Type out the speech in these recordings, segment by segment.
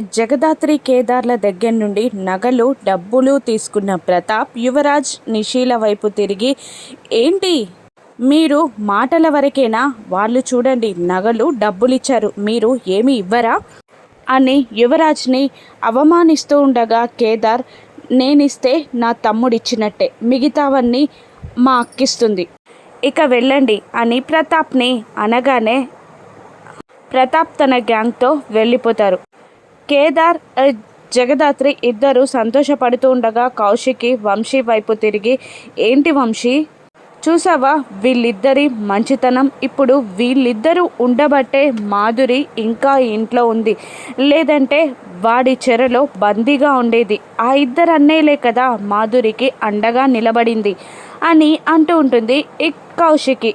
జగదాత్రి కేదార్ల దగ్గర నుండి నగలు డబ్బులు తీసుకున్న ప్రతాప్ యువరాజ్ నిషీల వైపు తిరిగి ఏంటి? మీరు మాటల వరకేనా? వాళ్ళు చూడండి నగలు డబ్బులు ఇచ్చారు మీరు ఏమి ఇవ్వరా? అని యువరాజ్ని అవమానిస్తూ ఉండగా కేదార్ నేనిస్తే నా తమ్ముడిచ్చినట్టే. మిగతావన్నీ మా అక్కిస్తుంది. ఇక వెళ్ళండి అని ప్రతాప్ని అనగానే ప్రతాప్ తన గ్యాంగ్తో వెళ్ళిపోతారు. కేదార్ జగదాత్రి ఇద్దరు సంతోషపడుతూ ఉండగా కౌశికి వంశీ వైపు తిరిగి ఏంటి వంశీ? చూసావా వీళ్ళిద్దరి మంచితనం? ఇప్పుడు వీళ్ళిద్దరూ ఉండబట్టే మాధురి ఇంకా ఇంట్లో ఉంది. లేదంటే వాడి చెరలో బందీగా ఉండేది. ఆ ఇద్దరు అన్నయ్యలే కదా మాధురికి అండగా నిలబడింది అని అంటూ ఉంటుంది ఈ కౌశికి.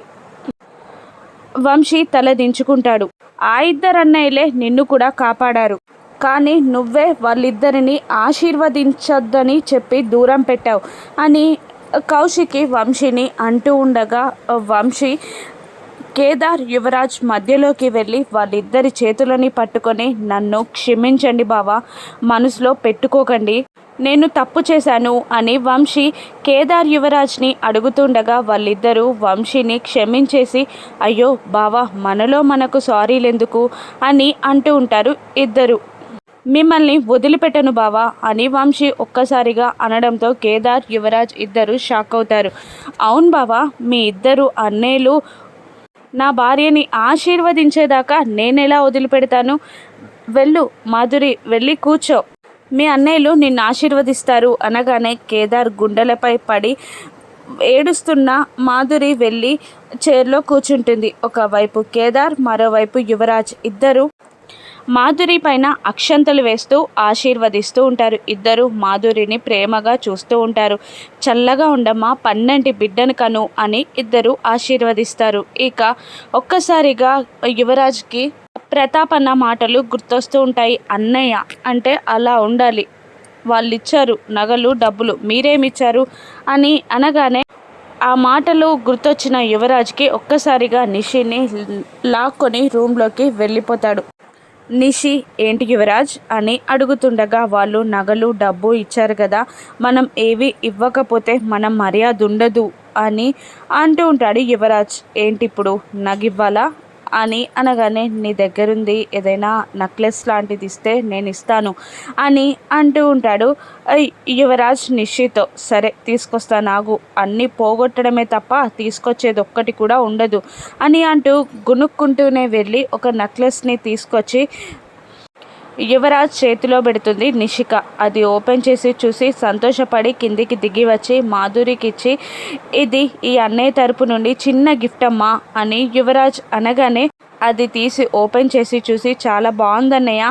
వంశీ తలదించుకుంటాడు ఆ ఇద్దరు అన్నయ్యలే నిన్ను కూడా కాపాడారు. కానీ నువ్వే వాళ్ళిద్దరిని ఆశీర్వదించొద్దని చెప్పి దూరం పెట్టావు అని కౌశికి వంశీని అంటూ ఉండగా వంశీ కేదార్ యువరాజ్ మధ్యలోకి వెళ్ళి వాళ్ళిద్దరి చేతులని పట్టుకొని నన్ను క్షమించండి బావా మనసులో పెట్టుకోకండి నేను తప్పు చేశాను అని వంశీ కేదార్ యువరాజ్ని అడుగుతుండగా వాళ్ళిద్దరూ వంశీని క్షమించేసి అయ్యో బావా మనలో మనకు సారీలెందుకు అని అంటూ ఉంటారు ఇద్దరు. మిమ్మల్ని వదిలిపెట్టను బావా అని వంశీ ఒక్కసారిగా అనడంతో కేదార్ యువరాజ్ ఇద్దరు షాక్ అవుతారు. అవును బావా మీ ఇద్దరు అన్నేలు నా భార్యని ఆశీర్వదించేదాకా నేనెలా వదిలిపెడతాను? వెళ్ళు మాధురి వెళ్ళి కూర్చో. మీ అన్నయ్యలు నిన్ను ఆశీర్వదిస్తారు అనగానే కేదార్ గుండెలపై పడి ఏడుస్తున్న మాధురి వెళ్ళి చైర్లో కూర్చుంటుంది. ఒకవైపు కేదార్ మరోవైపు యువరాజ్ ఇద్దరు మాధురి పైన అక్షంతలు వేస్తూ ఆశీర్వదిస్తూ ఉంటారు. ఇద్దరు మాధురిని ప్రేమగా చూస్తూ ఉంటారు. చల్లగా ఉండమ్మా పన్నెంటి బిడ్డను కను అని ఇద్దరు ఆశీర్వదిస్తారు. ఇక ఒక్కసారిగా యువరాజ్కి ప్రతాప్ అన్న మాటలు గుర్తొస్తూ ఉంటాయి. అన్నయ్య అంటే అలా ఉండాలి. వాళ్ళు ఇచ్చారు నగలు డబ్బులు మీరేమిచ్చారు అని అనగానే ఆ మాటలు గుర్తొచ్చిన యువరాజ్కి ఒక్కసారిగా నిషిని లాక్కొని రూమ్లోకి వెళ్ళిపోతాడు. నిషి ఏంటి యువరాజ్? అని అడుగుతుండగా వాళ్ళు నగలు డబ్బు ఇచ్చారు కదా మనం ఏవి ఇవ్వకపోతే మనం మర్యాద ఉండదు అని అంటూ ఉంటాడు యువరాజ్. ఏంటి ఇప్పుడు? నగివ్వాలా? అని అనగానే నీ దగ్గరుంది ఏదైనా నెక్లెస్ లాంటిది ఇస్తే నేను ఇస్తాను అని అంటూ ఉంటాడు. యువరాజ్ నిషితో సరే తీసుకొస్తా నాగు. అన్నీ పోగొట్టడమే తప్ప తీసుకొచ్చేది ఒక్కటి కూడా ఉండదు అని అంటూ గునుక్కుంటూనే వెళ్ళి ఒక నెక్లెస్ని తీసుకొచ్చి యువరాజ్ చేతిలో పెడుతుంది నిషిక. అది ఓపెన్ చేసి చూసి సంతోషపడి కిందికి దిగి వచ్చి మాధురికి ఇచ్చి ఇది ఈ అన్నయ్య తరపు నుండి చిన్న గిఫ్ట్ అమ్మా అని యువరాజ్ అనగానే అది తీసి ఓపెన్ చేసి చూసి చాలా బాగుందన్నయ్య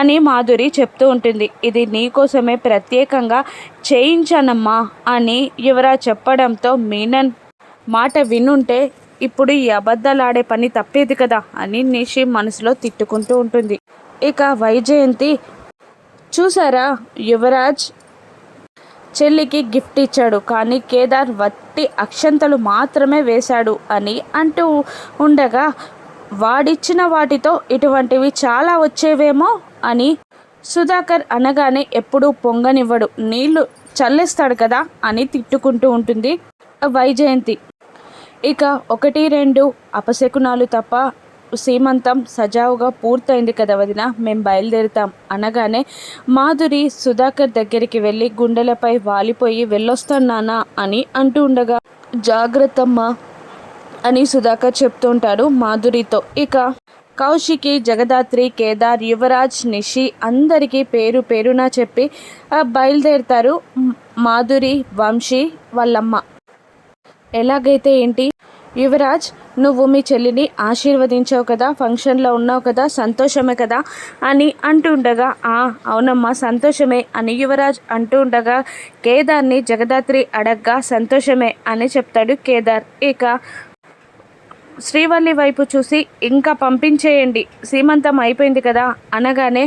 అని మాధురి చెప్తూ ఉంటుంది. ఇది నీకోసమే ప్రత్యేకంగా చేయించానమ్మా అని యువరాజ్ చెప్పడంతో మీనన్ మాట వినుంటే ఇప్పుడు ఈ అబద్ధాలు ఆడే పని తప్పేది కదా అని నిషి మనసులో తిట్టుకుంటూ ఉంటుంది. ఇక వైజయంతి చూసారా యువరాజ్ చెల్లికి గిఫ్ట్ ఇచ్చాడు. కానీ కేదార్ వట్టి అక్షంతలు మాత్రమే వేశాడు అని అంటూ ఉండగా వాడిచ్చిన వాటితో ఇటువంటివి చాలా వచ్చేవేమో అని సుధాకర్ అనగానే ఎప్పుడూ పొంగనివ్వడు. నీళ్ళు చల్లేస్తాడు కదా అని తిట్టుకుంటూ ఉంటుంది వైజయంతి. ఇక ఒకటి రెండు అపశకునాలు తప్ప సీమంతం సజావుగా పూర్తయింది కదా వదిన మేము బయలుదేరుతాం. అనగానే మాధురి సుధాకర్ దగ్గరికి వెళ్ళి గుండెలపై వాలిపోయి వెళ్ళొస్తాను అని అంటూ ఉండగా జాగ్రత్తమ్మ అని సుధాకర్ చెప్తూ ఉంటాడు మాధురితో. ఇక కౌశికి జగదాత్రి కేదార్ యువరాజ్ నిషి అందరికీ పేరు పేరున చెప్పి బయలుదేరుతారు మాధురి వంశీ వాళ్ళమ్మ ఎలాగైతే ఏంటి? యువరాజ్ నువ్వు మీ చెల్లిని ఆశీర్వదించావు కదా ఫంక్షన్లో ఉన్నావు కదా సంతోషమే కదా అని అంటుండగా ఆ అవునమ్మా సంతోషమే అని యువరాజ్ అంటూ ఉండగా కేదార్ని జగదాత్రి అడగ్గా సంతోషమే అని చెప్తాడు కేదార్. ఇక శ్రీవల్లి వైపు చూసి ఇంకా పంపించేయండి సీమంతం అయిపోయింది కదా అనగానే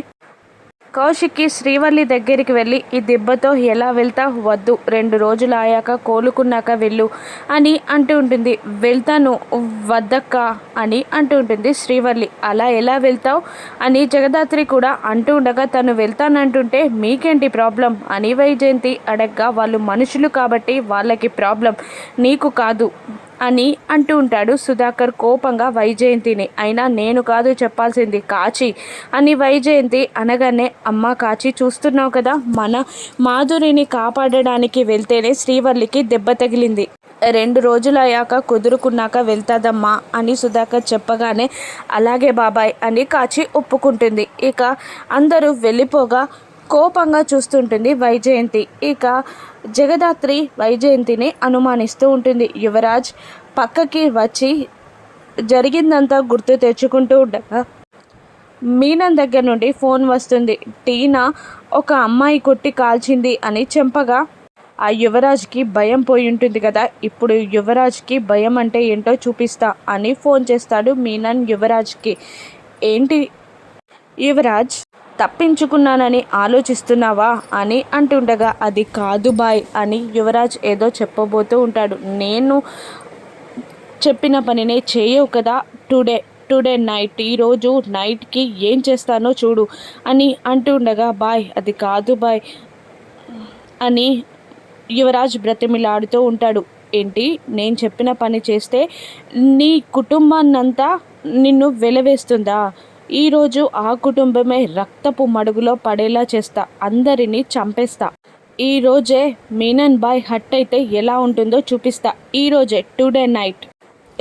కౌశిక్కి శ్రీవల్లి దగ్గరికి వెళ్ళి ఈ దెబ్బతో ఎలా వెళ్తా? వద్దు. రెండు రోజులు అయ్యాక కోలుకున్నాక వెళ్ళు అని అంటూ ఉంటుంది. వెళ్తాను వద్దక్క అని అంటూ ఉంటుంది శ్రీవల్లి. అలా ఎలా వెళ్తావు? అని జగదాత్రి కూడా అంటూ ఉండగా తను వెళ్తానంటుంటే మీకేంటి ప్రాబ్లం? అని వైజయంతి అడగ్గా వాళ్ళు మనుషులు కాబట్టి వాళ్ళకి ప్రాబ్లం. నీకు కాదు. అని అంటూ ఉంటాడు. సుధాకర్ కోపంగా వైజయంతిని. అయినా నేను కాదు చెప్పాల్సింది కాచి అని వైజయంతి అనగానే అమ్మ కాచి చూస్తున్నావు కదా మన మాధురిని కాపాడడానికి వెళ్తేనే శ్రీవల్లికి దెబ్బ తగిలింది. రెండు రోజులు అయ్యాక కుదురుకున్నాక వెళ్తాదమ్మా అని సుధాకర్ చెప్పగానే అలాగే బాబాయ్ అని కాచి ఒప్పుకుంటుంది. ఇక అందరూ వెళ్ళిపోగా కోపంగా చూస్తుంటుంది వైజయంతి. ఇక జగదాత్రి వైజయంతిని అనుమానిస్తూ ఉంటుంది. యువరాజ్ పక్కకి వచ్చి జరిగిందంతా గుర్తు తెచ్చుకుంటూ ఉండగా మీనన్ దగ్గర నుండి ఫోన్ వస్తుంది. టీనా? ఒక అమ్మాయి కొట్టి కాల్చింది అని చెంపగా ఆ యువరాజ్కి భయం పోయి ఉంటుంది కదా. ఇప్పుడు యువరాజ్కి భయం అంటే ఏంటో చూపిస్తా అని ఫోన్ చేస్తాడు మీనన్ యువరాజ్కి. ఏంటి? యువరాజ్ తప్పించుకున్నానని ఆలోచిస్తున్నావా అని అంటుండగా అది కాదు బాయ్ అని యువరాజ్ ఏదో చెప్పబోతూ ఉంటాడు. నేను చెప్పిన పనినే చేయవు కదా టుడే టుడే నైట్ ఈరోజు నైట్కి ఏం చేస్తానో చూడు అని అంటుండగా బాయ్ అది కాదు బాయ్ అని యువరాజ్ బ్రతిమిలాడుతూ ఉంటాడు. ఏంటి? నేను చెప్పిన పని చేస్తే నీ కుటుంబాన్నంతా నిన్ను వెలవేస్తుందా? ఈరోజు ఆ కుటుంబమే రక్తపు మడుగులో పడేలా చేస్తా అందరినీ చంపేస్తా. ఈరోజే మీనన్ బాయ్ హట్ అయితే ఎలా ఉంటుందో చూపిస్తా. ఈరోజే టుడే నైట్.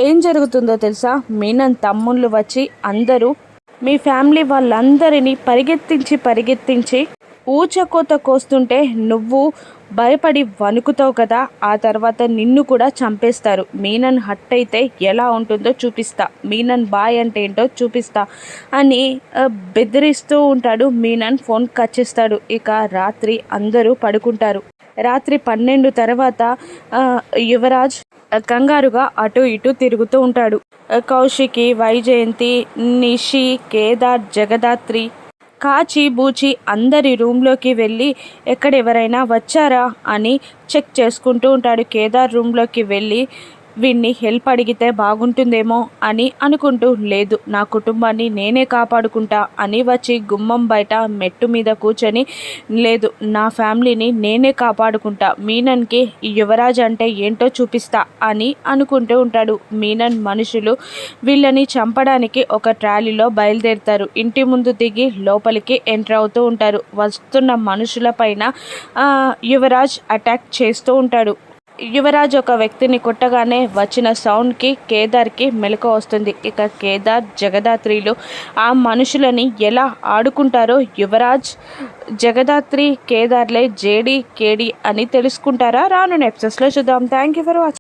ఏం జరుగుతుందో తెలుసా? మీనన్ తమ్ముళ్ళు వచ్చి అందరూ మీ ఫ్యామిలీ వాళ్ళందరినీ పరిగెత్తించి పరిగెత్తించి ఊచకోత కోస్తుంటే నువ్వు భయపడి వణుకుతావు కదా ఆ తర్వాత నిన్ను కూడా చంపేస్తారు. మీనన్ హట్ అయితే ఎలా ఉంటుందో చూపిస్తా. మీనన్ బాయ్ అంటే ఏంటో చూపిస్తా అని బెదిరిస్తూ ఉంటాడు. మీనన్ ఫోన్ కట్ చేస్తాడు. ఇక రాత్రి అందరూ పడుకుంటారు. రాత్రి పన్నెండు తర్వాత యువరాజ్ కంగారుగా అటు ఇటు తిరుగుతూ ఉంటాడు. కౌశికి వైజయంతి నిషి కేదార్ జగదాత్రి కాచి బూచి అందరి రూమ్లోకి వెళ్ళి ఎక్కడెవరైనా వచ్చారా అని చెక్ చేసుకుంటూ ఉంటాడు. కేదార్ రూమ్లోకి వెళ్ళి వీడిని హెల్ప్ అడిగితే బాగుంటుందేమో అని అనుకుంటూ లేదు నా కుటుంబాన్ని నేనే కాపాడుకుంటా అని వచ్చి గుమ్మం బయట మెట్టు మీద కూర్చొని లేదు నా ఫ్యామిలీని నేనే కాపాడుకుంటా మీనన్కి యువరాజ్ అంటే ఏంటో చూపిస్తా అని అనుకుంటూ ఉంటాడు. మీనన్ మనుషులు వీళ్ళని చంపడానికి ఒక ట్రాలీలో బయలుదేరుతారు. ఇంటి ముందు దిగి లోపలికి ఎంటర్ అవుతూ ఉంటారు. వస్తున్న మనుషుల పైన యువరాజ్ అటాక్ చేస్తూ ఉంటాడు. యువరాజ్ ఒక వ్యక్తిని కొట్టగానే వచ్చిన సౌండ్కి కేదార్కి మెలకు వస్తుంది. ఇక కేదార్ జగదాత్రిలు ఆ మనుషులని ఎలా ఆడుకుంటారో యువరాజ్ జగదాత్రి కేదార్లే జేడి కేడి అని తెలుసుకుంటారా? రాను ఎపిసోడ్స్లో చూద్దాం. Thank you for watching